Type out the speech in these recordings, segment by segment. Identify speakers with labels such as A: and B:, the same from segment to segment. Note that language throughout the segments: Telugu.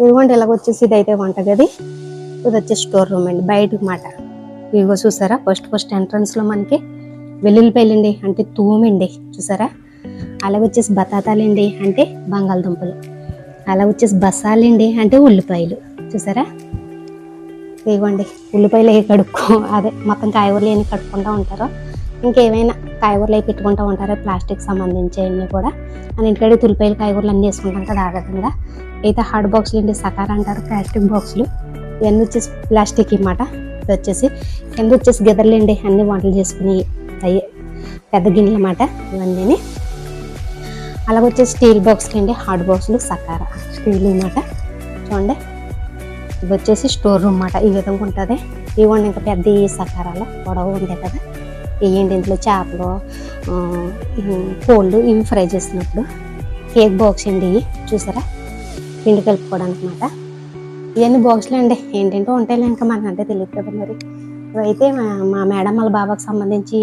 A: ఇదిగోండి ఇలాగ వచ్చేసి ఇది అయితే వంటగది. ఇది వచ్చేసి స్టోర్ రూమ్ అండి బయటకు మాట ఇదిగో చూసారా ఫస్ట్ ఫస్ట్ ఎంట్రన్స్లో మనకి మనకి వెల్లుల్లిపాయలండి అంటే తూమండి చూసారా? అలాగే వచ్చేసి బతాతాలండి అంటే బంగాళదుంపలు. అలా వచ్చేసి బసాలండి అంటే ఉల్లిపాయలు చూసారా? ఇవ్వండి ఉల్లిపాయలు ఏ కడుక్కో అదే మొత్తం కాయగూరలు ఏమి కట్టుకుంటూ ఉంటారో ఇంకేమైనా కాయగూరలు అవి పెట్టుకుంటూ ఉంటారో ప్లాస్టిక్ సంబంధించి అన్నీ కూడా. మన ఇంటికాడ తుల్లిపాయలు కాయగూరలు అన్నీ వేసుకుంటాం కదా ఆ విధంగా అయితే హార్డ్ బాక్సులు ఏంటి? సకార అంటారు ప్లాస్టిక్ బాక్సులు ఇవన్నీ వచ్చేసి ప్లాస్టిక్ అన్నమాట ఇది వచ్చేసి కింద వచ్చేసి గెదర్లేండి అన్ని వంటలు చేసుకుని అయ్యే పెద్ద గిన్నెలు అన్నమాట ఇవన్నీ అలాగే వచ్చేసి స్టీల్ బాక్స్లు అండి హార్డ్ బాక్సులు సకార స్టీల్ అన్నమాట. చూడండి. ఇది వచ్చేసి స్టోర్ రూమ్ అన్నమాట. ఈ విధంగా ఉంటుంది. ఇవ్వండి ఇంకా పెద్ద ఈ సకారాలు. పొడవు ఉంటాయి కదా. ఇవ్వండి ఇంట్లో చేపలు కోళ్ళు ఇవి ఫ్రై చేసినప్పుడు కేక్ బాక్స్ అండి ఇవి చూసారా? పిండి కలుపుకోవడానికి అనమాట ఇవన్నీ బాక్స్లు అండి. ఏంటంటే ఉంటాయి ఇంకా మనకు అంటే తెలియదు కదా మరి. ఇవైతే మా మా మేడం వాళ్ళ బాబాకి సంబంధించి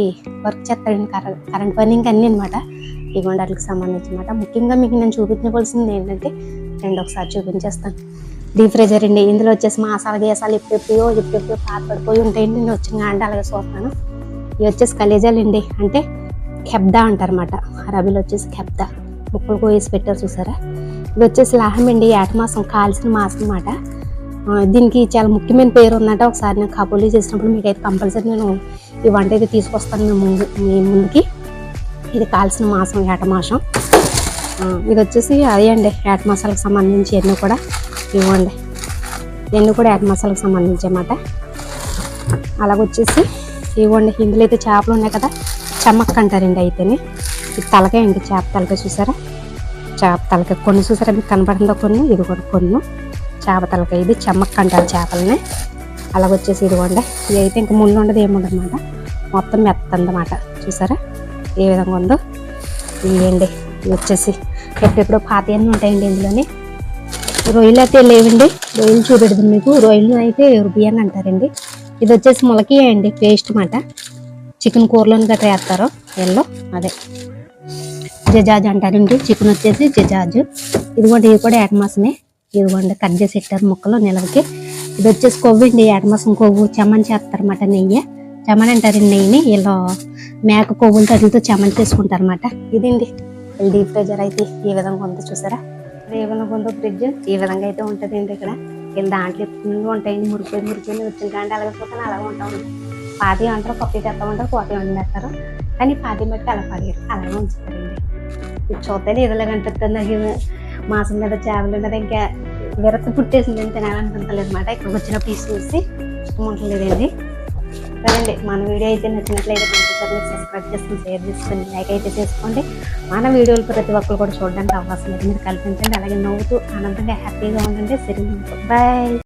A: వర్క్ చేస్తాడండి కరెంట్ కరెంట్ పని ఇంకా అన్నీ అనమాట ఇవ్వండి వాటికి సంబంధించి అనమాట ముఖ్యంగా మీకు నేను చూపించవలసింది ఏంటంటే రెండు ఒకసారి చూపించేస్తాను. డీప్ అండి. ఇందులో వచ్చేసి మాసాలు గేసాలు ఇప్పుడెప్పుడో ఎప్పుడెప్పుడో పాత పడిపోయి ఉంటాయండి. నేను వచ్చిన అంటే అలాగే చూస్తాను. ఇవి వచ్చేసి కలేజాలు అండి. అంటే కెబ్దా అంటారన్నమాట. రబీలో వచ్చేసి కెబ్దా ముక్కలు కోసి పెట్టారు చూసారా? ఇది వచ్చేసి లాహం అండి ఏట మాసం కాల్సిన మాసం అన్నమాట. దీనికి చాలా ముఖ్యమైన పేరు ఉందంట. ఒకసారి నేను కబుర్లు చేసినప్పుడు మీకు అయితే కంపల్సరీ నేను ఈ వంట అయితే తీసుకొస్తాను మీ ముందు మీ ముందుకి. ఇది కాల్సిన మాసం ఏట మాసం. ఇది వచ్చేసి అదే అండి ఏట మాసాలకు సంబంధించి ఎన్ని కూడా ఇవ్వండి. ఇవన్నీ కూడా ఏట మాసాలకు సంబంధించి అన్నమాట. అలాగొచ్చేసి ఇవ్వండి ఇందులో అయితే చేపలు ఉన్నాయి కదా చమ్మక్క అంటారండి అయితేనే. ఇది తలకాయ అండి చేప తలకాయ చూసారా? చేప తలకాయ కొన్ని చూసారా? మీకు కనపడిందో కొన్ని? ఇది కూడా కొన్ని. చేప తలకాయ ఇది చెమ్మక్క అంటారు చేపలని అలాగొచ్చేసి ఇదిగోండి. ఇది అయితే ఇంకా ముళ్ళు ఉండదు ఏముండదు అనమాట. మొత్తం మెత్తందన్నమాట చూసారా? ఏ విధంగా ఉందో? ఇవ్వండి ఇవి వచ్చేసి ఎప్పుడెప్పుడు పాతయన్నీ ఉంటాయండి ఇందులోని. రొయ్యలు అయితే లేవండి. రొయ్యలు చూపెడదు మీకు. రొయ్యలు అయితే రుబియన్ అంటారండి. ఇది వచ్చేసి మొలకి అండి పేస్ట్ మాట చికెన్ కూరలోని గట్రా వేస్తారు ఎల్లో అదే. జజాజ్ అంటారండి. చికెన్ వచ్చేసి జజాజ్. ఇదిగోండి ఇది కూడా ఏటమాసమే ఇదిగోండి కట్ చేసి పెట్టారు ముక్కలు నిలవకి. ఇది వచ్చేసి కొవ్వు అండి ఏటమాసం కొవ్వు చెమ్మని చేస్తారన్నమాట నెయ్యి. చెమన్ అంటారండి నెయ్యిని. ఇలా మేక కొవ్వులు తగిలితో చెమన్ చేసుకుంటారు అనమాట ఇదండి డీప్ ఫ్రిజర్ అయితే ఈ విధంగా ఉంది చూసారా? ఏ విధంగా ఉందో ఫ్రిడ్జ్. ఈ విధంగా అయితే ఉంటుందండి ఇక్కడ. కింద దాంట్లో ఎప్పుడు ఉంటాయండి. మురిపోయి మురిపోయి వచ్చిన కాంటే అలాగే అలాగే ఉంటాం. పాతి అంటారు కొప్పి చేస్తా ఉంటారు కోతి వండేస్తారు కానీ పాతి మట్టి అలా పడేరు అలాగే ఉంచుతారండి. చూస్తే ఇదిలా కనిపిస్తుంది నాకు ఇది మాసం మీద చేపలు మీద ఇంకా విరత పుట్టేసింది అని తినాలనుకుంటలేదు అనమాట ఇక్కడికి వచ్చిన పీస్ చూసి ఇష్టం ఉండలేదండి సరేండి మన వీడియో అయితే నచ్చినట్లయితే కంపల్సరీ సబ్స్క్రైబ్ చేసుకుని షేర్ చేసుకుని లైక్ అయితే చేసుకోండి. మన వీడియోలు ప్రతి ఒక్కరు కూడా చూడడానికి అవకాశం లేదు మీరు కల్పించండి అలాగే నవ్వుతూ ఆనందంగా హ్యాపీగా ఉండండి. సరే బాయ్